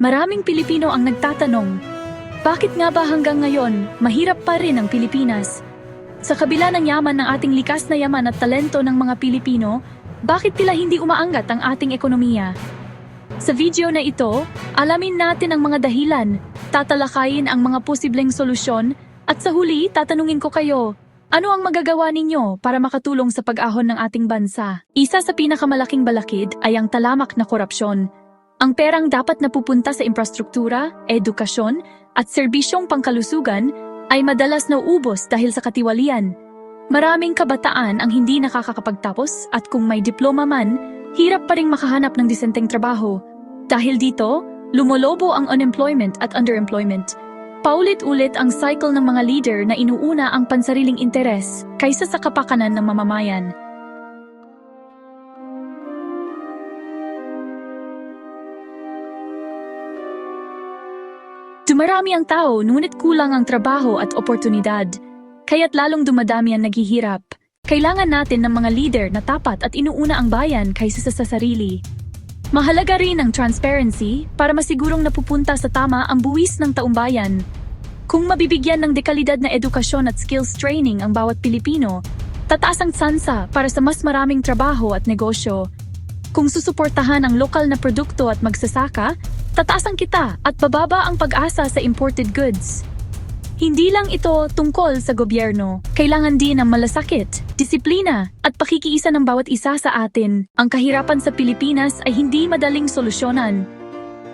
Maraming Pilipino ang nagtatanong, bakit nga ba hanggang ngayon mahirap pa rin ang Pilipinas? Sa kabila ng yaman ng ating likas na yaman at talento ng mga Pilipino, bakit tila hindi umaangat ang ating ekonomiya? Sa video na ito, alamin natin ang mga dahilan, tatalakayin ang mga posibleng solusyon, at sa huli tatanungin ko kayo, ano ang magagawa ninyo para makatulong sa pag-ahon ng ating bansa? Isa sa pinakamalaking balakid ay ang talamak na korupsyon. Ang perang dapat napupunta sa infrastruktura, edukasyon, at serbisyong pangkalusugan ay madalas nauubos dahil sa katiwalian. Maraming kabataan ang hindi nakakakapagtapos at kung may diploma man, hirap pa ring makahanap ng disenteng trabaho. Dahil dito, lumolobo ang unemployment at underemployment. Paulit-ulit ang cycle ng mga leader na inuuna ang pansariling interes kaysa sa kapakanan ng mamamayan. Dumarami ang tao ngunit kulang ang trabaho at oportunidad. Kaya't lalong dumadami ang naghihirap. Kailangan natin ng mga leader na tapat at inuuna ang bayan kaysa sa sarili. Mahalaga rin ang transparency para masigurong napupunta sa tama ang buwis ng taumbayan. Kung mabibigyan ng dekalidad na edukasyon at skills training ang bawat Pilipino, tataas ang tsansa para sa mas maraming trabaho at negosyo. Kung susuportahan ang lokal na produkto at magsasaka, tataas ang kita at bababa ang pag-asa sa imported goods. Hindi lang ito tungkol sa gobyerno. Kailangan din ng malasakit, disiplina, at pakikiisa ng bawat isa sa atin. Ang kahirapan sa Pilipinas ay hindi madaling solusyonan.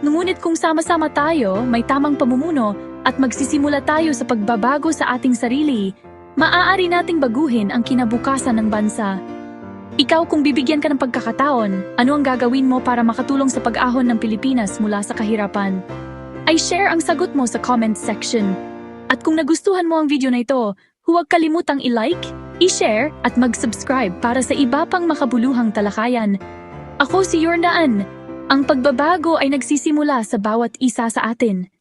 Ngunit kung sama-sama tayo, may tamang pamumuno, at magsisimula tayo sa pagbabago sa ating sarili, maaari nating baguhin ang kinabukasan ng bansa. Ikaw kung bibigyan ka ng pagkakataon, ano ang gagawin mo para makatulong sa pag-ahon ng Pilipinas mula sa kahirapan? Ay share ang sagot mo sa comment section. At kung nagustuhan mo ang video na ito, huwag kalimutang i-like, i-share at mag-subscribe para sa iba pang makabuluhang talakayan. Ako si Yornaan. Ang pagbabago ay nagsisimula sa bawat isa sa atin.